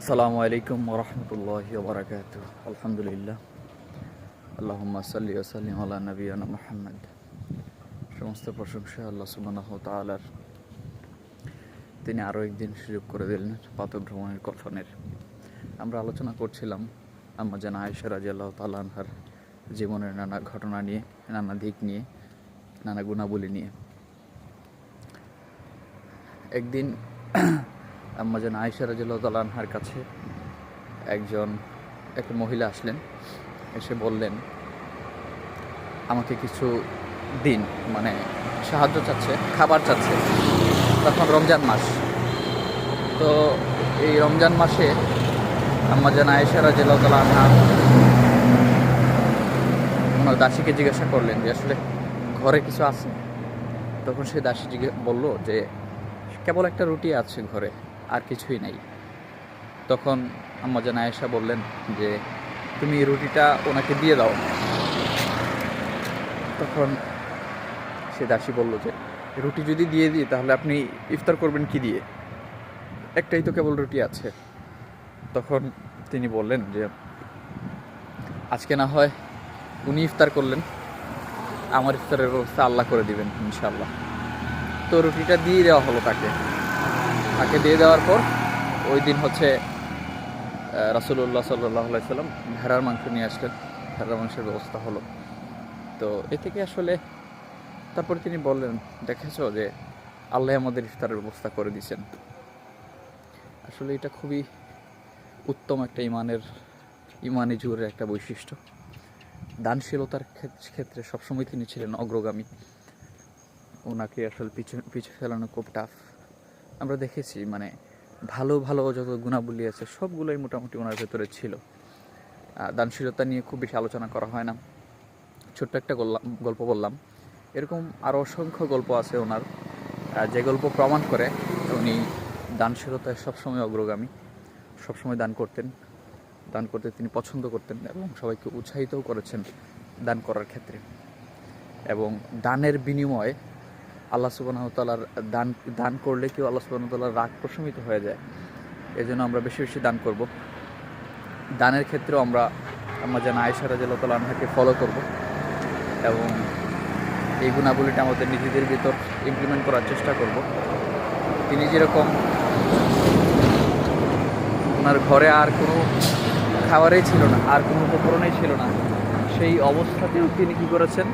আসসালামু আলাইকুম ওরহমতুল্লাহ বারাকাত আলহামদুলিল্লাহ। আল্লাহুম্মা সাল্লি ওয়া সাল্লিম আলা নবিয়ানা মুহাম্মদ। সমস্ত প্রশংসা আল্লাহ সুবহানাহ ওয়া তাআলার। তিনি আরও একদিন সুযোগ করে দিলেন পাতক ভ্রমণের কথনের আমরা আলোচনা করছিলাম আমার যেন আয়েশা রাদিয়াল্লাহু আল্লাহ আনহার জীবনের নানা ঘটনা নিয়ে, নানা দিক নিয়ে, নানা গুণাবলী নিয়ে। একদিন আম্মা যেন আয়সা রাজুল্লাহর কাছে একজন একটা মহিলা আসলেন, এসে বললেন, আমাকে কিছু দিন মানে সাহায্য চাচ্ছে, খাবার চাচ্ছে। তখন রমজান মাস। তো এই রমজান মাসে আম্মা যেন আয়েশা রাজিল্লাহ ওনার দাসীকে জিজ্ঞাসা করলেন যে, আসলে ঘরে কিছু আছে? তখন সে দাসী জিজ্ঞেস বলল যে, কেবল একটা রুটি আছে ঘরে। আর কিছুই নাই। তখন আম্মা জান আয়েশা বললেন যে, তুমি রুটিটা ওনাকে দিয়ে দাও। তখন সে দাসী বলল যে, রুটি যদি দিয়ে দিই, তাহলে আপনি ইফতার করবেন কি দিয়ে? একটাই তো কেবল রুটি আছে। তখন তিনি বললেন যে, আজকে না হয় উনি ইফতার করলেন, আমার ইফতারের ব্যবস্থা আল্লাহ করে দিবেন ইনশাল্লাহ তো রুটিটা দিয়ে দেওয়া হলো তাকে। তাকে দিয়ে দেওয়ার পর ওই দিন হচ্ছে রাসুল্লাহ সাল্লাহ সাল্লাম ভেড়ার মাংস নিয়ে আসলেন। ভেড়ার মাংসের ব্যবস্থা হলো। তো এ থেকে আসলে তারপর তিনি বললেন, দেখেছ যে আল্লাহ আমাদের ইফতারের ব্যবস্থা করে দিয়েছেন। আসলে এটা খুবই উত্তম একটা ইমানের, ইমানি জোরের একটা বৈশিষ্ট্য। দানশীলতার ক্ষেত- ক্ষেত্রে সবসময় তিনি ছিলেন অগ্রগামী। ওনাকে আসলে পিছু পিছু ফেলানো খুব টাফ আমরা দেখেছি মানে ভালো ভালো যত গুণাবলী আছে, সবগুলোই মোটামুটি ওনার ভেতরে ছিল। দানশীলতা নিয়ে খুব বেশি আলোচনা করা হয় না। ছোট্ট একটা গল্প বললাম। এরকম আরও অসংখ্য গল্প আছে ওনার। যে গল্প প্রমাণ করে উনি দানশীলতায় সবসময় অগ্রগামী, সবসময় দান করতেন, দান করতে তিনি পছন্দ করতেন এবং সবাইকে উৎসাহিতও করেছেন দান করার ক্ষেত্রে। এবং দানের বিনিময়ে আল্লাহ সুবাহতালার দান দান করলে কেউ আল্লাহ সুবাহতাল্লার রাগ প্রশমিত হয়ে যায়। এই জন্য আমরা বেশি বেশি দান করব। দানের ক্ষেত্রেও আমরা আমরা যেন আয়সা রাজিয়াল আনহাকে ফলো করব। এবং এই গুণাবলীটা আমাদের নিজেদের ভিতর ইমপ্লিমেন্ট করার চেষ্টা করব। তিনি যেরকম ওনার ঘরে আর কোনো খাবারই ছিল না, আর কোনো উপকরণই ছিল না, সেই অবস্থাতেও তিনি কী করেছেন?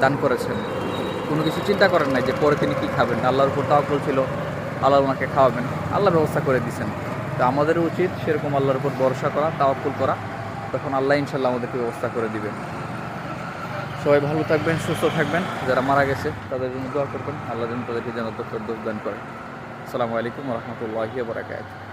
দান করেছেন। কোনো কিছু চিন্তা করেন নাই যে পরে তিনি কী খাবেন? আল্লাহর উপর তাওয়াক্কুল ছিল, আল্লাহ ওনাকে খাওয়াবেন। আল্লাহ ব্যবস্থা করে দিয়েছেন তো আমাদেরও উচিত সেরকম আল্লাহর উপর ভরসা করা, তাওয়াক্কুল করা। তখন আল্লাহ ইনশাল্লাহ আমাদেরকে ব্যবস্থা করে দিবেন। সবাই ভালো থাকবেন, সুস্থ থাকবেন। যারা মারা গেছে, তাদের জন্য দোয়া করবেন। আল্লাহ যেন তাদেরকে যেন দোষ দান করেন আসসালামু আলাইকুম রহমতুল্লাহি বারাকাতুহু।